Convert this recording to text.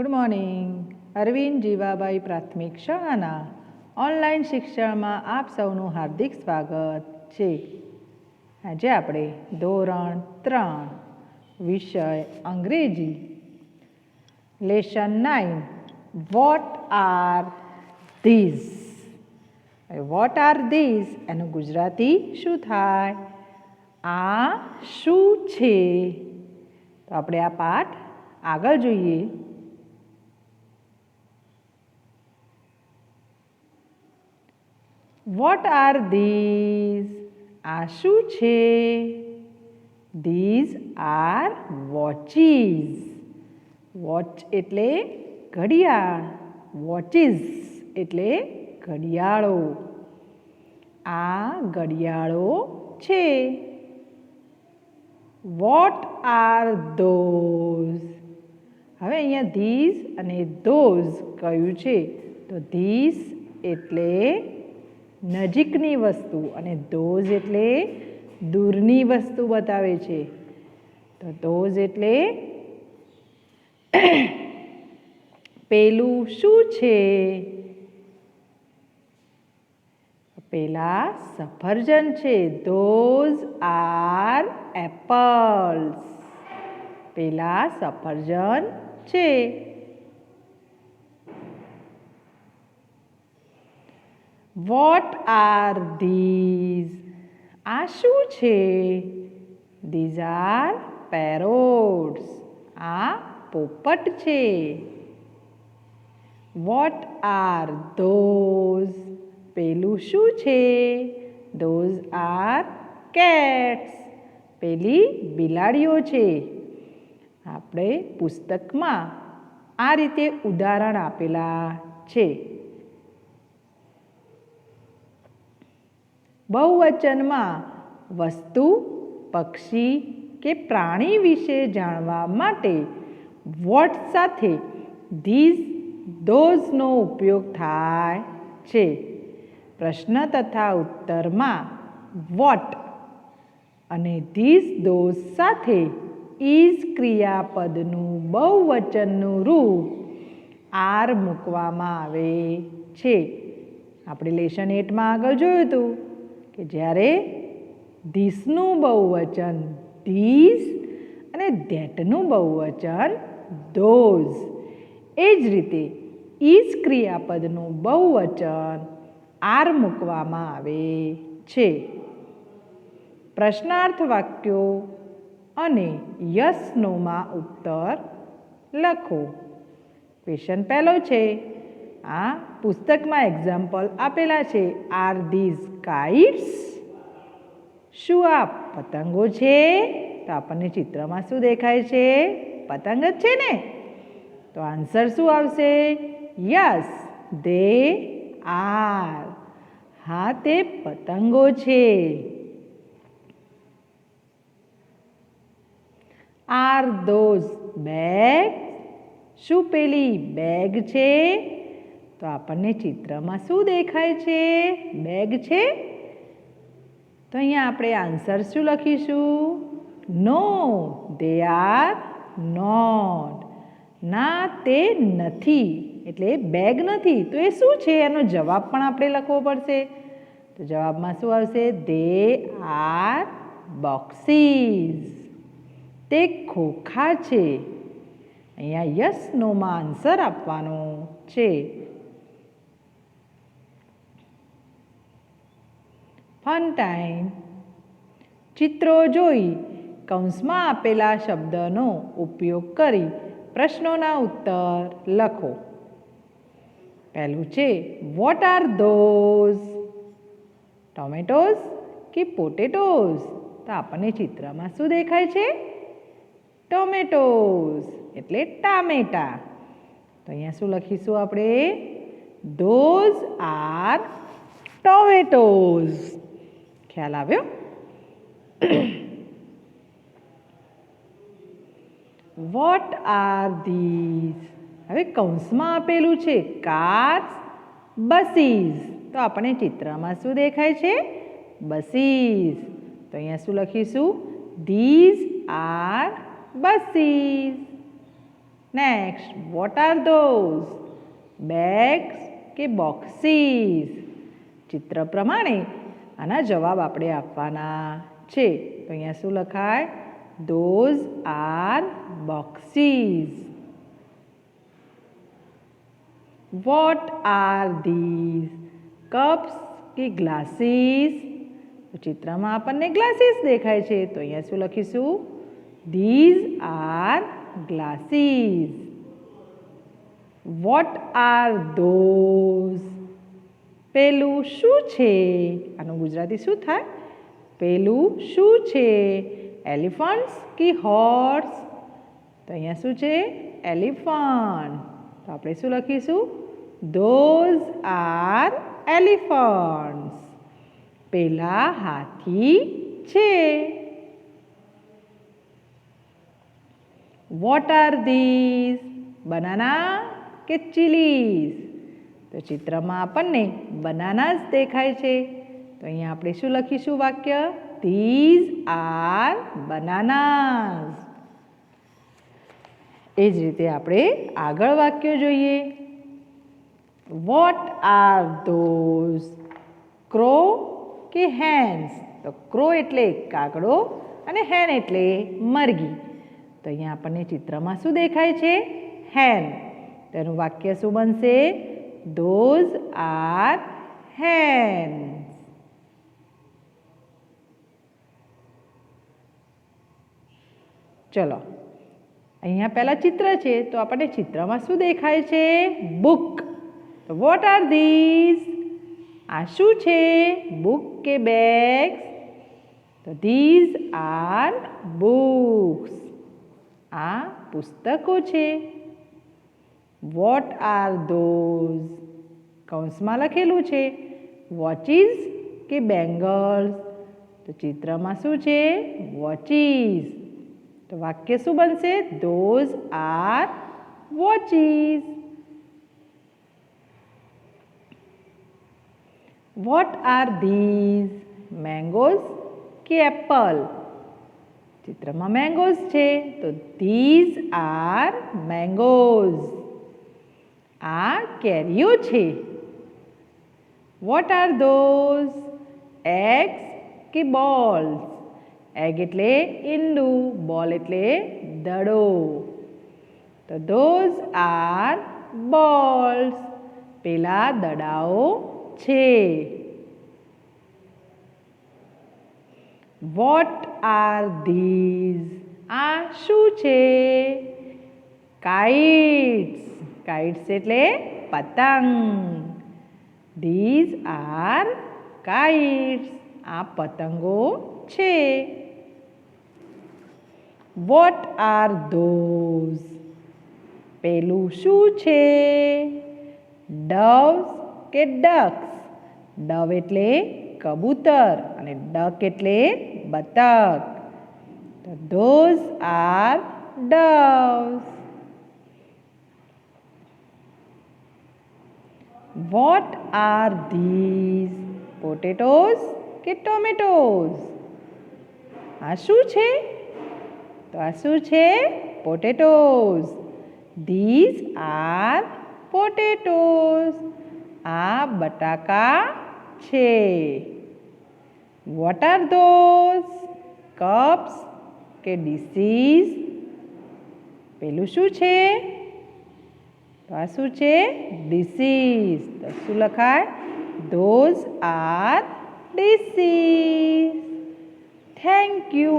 Good morning Arvind જીવાબાઈ પ્રાથમિક શાળાના online શિક્ષણમાં આપ સૌનું હાર્દિક સ્વાગત છે. આજે આપણે ધોરણ ત્રણ, વિષય અંગ્રેજી. Lesson nine what are these what are these એનું ગુજરાતી શું થાય? આ શું છે? તો આપણે આ પાઠ આગળ જોઈએ. વોટ આર ધીઝ આ શું છે? ધીઝ આર વોચીસ વોચ એટલે ઘડિયાળ. વોચીસ એટલે ઘડિયાળો. આ ઘડિયાળો છે. વોટ આર ધોઝ હવે અહીંયા ધીઝ અને ધોઝ કયું છે? તો ધીસ એટલે નજીકની વસ્તુ અને ધોઝ એટલે દૂરની વસ્તુ બતાવે છે. તો ધોઝ એટલે પેલું શું છે? પેલા સફરજન છે. Those are apples. પેલા સફરજન છે. વોટ આર ધીઝ આ શું છે? ધીઝ આર પેરોટ્સ આ પોપટ છે. વોટ આર ધોઝ પેલું શું છે? ધોઝ આર કેટ્સ પેલી બિલાડીઓ છે. આપણે પુસ્તકમાં આ રીતે ઉદાહરણ આપેલા છે. બહુવચનમાં વસ્તુ, પક્ષી કે પ્રાણી વિશે જાણવા માટે વોટ સાથે ધીઝ, ધોઝનો ઉપયોગ થાય છે. પ્રશ્ન તથા ઉત્તરમાં વોટ અને ધીઝ, ધોઝ સાથે ઇઝ ક્રિયાપદનું બહુવચનનું રૂપ આર મૂકવામાં આવે છે. આપણે લેશન એટમાં આગળ જોયું હતું. કે જ્યારે ધીસનું બહુવચન ધીસ અને ધેટનું બહુવચન ધોઝ. એ જ રીતે ઈજ ક્રિયાપદનું બહુવચન આર મૂકવામાં આવે છે. પ્રશ્નાર્થ વાક્યો અને યસ નોમાં ઉત્તર લખો. ક્વેશ્ચન પહેલો છે આ પુસ્તકમાં એક્ઝામ્પલ આપેલા છે. આર ધીઝ કાઇટ્સ શું આ પતંગો છે? તો આપણને ચિત્રમાં શું દેખાય છે? પતંગ જ છે ને? તો આન્સર શું આવશે? યસ દે આર હા, તે પતંગો છે. આર ધોઝ બેગ શું પેલી બેગ છે? તો આપણને ચિત્રમાં શું દેખાય છે? બેગ છે? તો અહીંયા આપણે આન્સર શું લખીશું? નો દે આર નોટ ના, તે નથી. એટલે બેગ નથી. તો એ શું છે? એનો જવાબ પણ આપણે લખવો પડશે. તો જવાબમાં શું આવશે? દે આર બોક્સીસ તે ખોખા છે. અહીંયા યસ નોમાં આન્સર આપવાનો છે. ફન ટાઈમ ચિત્રો જોઈ, કૌંસમાં આપેલા શબ્દનો ઉપયોગ કરી પ્રશ્નોના ઉત્તર લખો. પહેલું છે વોટ આર ધોઝ ટોમેટોઝ કે પોટેટોઝ તો આપણને ચિત્રમાં શું દેખાય છે? ટોમેટોઝ એટલે ટામેટા. તો અહીંયા શું લખીશું આપણે? ધોઝ આર ટોમેટોઝ ખ્યાલ આવ્યો? વોટ આર ધીઝ હવે કૌંસમાં આપેલું છે કાર્સ બસીસ તો આપણે ચિત્રમાં શું દેખાય છે? બસીસ તો અહીંયા શું લખીશું? These are buses next what are those bags કે બોક્સીસ ચિત્ર પ્રમાણે આના જવાબ આપણે આપવાના છે. તો અહીંયા શું લખાય? Those are boxes what are these cups કે ગ્લાસીસ ચિત્રમાં આપણને ગ્લાસીસ દેખાય છે. તો અહીંયા શું લખીશું? These are glasses what are those પેલું શું છે? આનું ગુજરાતી શું થાય? પેલું શું છે? એલિફન્ટ્સ કે હોર્સ? તો અહીંયા શું છે? એલિફન્ટ. તો આપણે શું લખીશું? ધોઝ આર એલિફન્ટ્સ પેલા હાથી છે. વોટ આર ધીઝ બનાના કે ચીલીઝ તો ચિત્રમાં આપણને બનાના જ દેખાય છે. તો અહીંયા આપણે શું લખીશું વાક્ય? ધીઝ આર બનાનાઝ એ જ રીતે આપણે આગળ વાક્ય જોઈએ. વોટ આર ધોઝ ક્રો કે હેન્સ તો ક્રો એટલે કાગડો અને હેન એટલે મરઘી. તો અહીંયા આપણને ચિત્રમાં શું દેખાય છે? હેન તેનું વાક્ય શું બનશે? ધોઝ આર હેન્સ ચલો અહીંયા પહેલાં ચિત્ર છે તો આપણને ચિત્રમાં શું દેખાય છે બુક તો વોટ આર ધીઝ આ શું છે બુક કે બેગ્સ તો ધીઝ આર બુક્સ આ પુસ્તકો છે વોટ આર ધોઝ કૌંસમાં લખેલું છે વોચીસ કે બેંગલ્સ તો ચિત્રમાં શું છે? વોચીસ તો વાક્ય શું બનશે? Those are watches what are these mangoes કે એપલ? ચિત્રમાં મેંગોઝ છે, તો ધીઝ આર મેંગોઝ આ કેરીઓ છે. વોટ આર ધોઝ એગ્સ કે બોલ્સ એગ એટલે ઈંડું બોલ એટલે દડો. તો ધોઝ આર બોલ્સ પેલા દડાઓ છે. વોટ આર ધીઝ આ શું છે? કાઇટ્સ કાઇટ્સ એટલે પતંગ. ધીઝ આર કાઇટ્સ આ પતંગો છે. વોટ આર ધોઝ પેલું શું છે? ડવ્સ કે ડક્સ ડવ એટલે કબૂતર અને ડક એટલે બતક. Those are doves what are these potatoes કે ટોમેટોઝ આ શું છે? તો આ શું છે? પોટેટોઝ ધીઝ આર પોટેટોઝ આ બટાકા છે. વોટ આર ધોઝ કપ્સ કે ડિસીઝ પેલું શું છે? તો આ શું છે? ડીસીસ તો શું લખાય? Those are dishes thank you